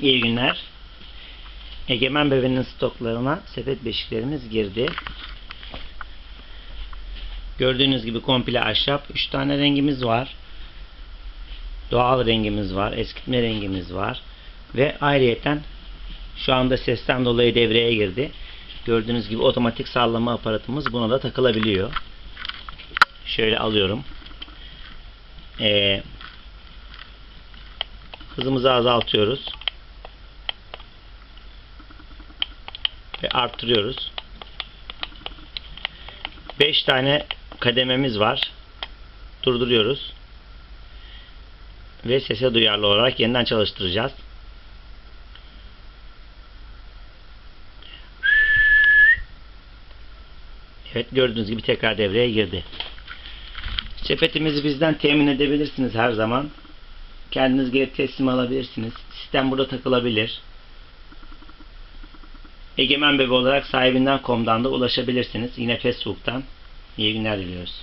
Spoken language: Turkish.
İyi günler. Egemen Bebe'nin stoklarına sepet beşiklerimiz girdi. Gördüğünüz gibi komple ahşap. 3 tane rengimiz var. Doğal rengimiz var. Eskitme rengimiz var. Ve ayrıyeten şu anda sesten dolayı devreye girdi. Gördüğünüz gibi otomatik sallama aparatımız buna da takılabiliyor. Şöyle alıyorum. Ee, hızımızı azaltıyoruz. Ve arttırıyoruz. 5 tane kadememiz var. Durduruyoruz. Ve sese duyarlı olarak yeniden çalıştıracağız. Evet gördüğünüz gibi tekrar devreye girdi. Sepetimizi bizden temin edebilirsiniz her zaman. Kendiniz geri teslim alabilirsiniz. Sistem burada takılabilir. Egemen Bebe olarak sahibinden komdan da ulaşabilirsiniz. Yine Facebook'tan. İyi günler diliyoruz.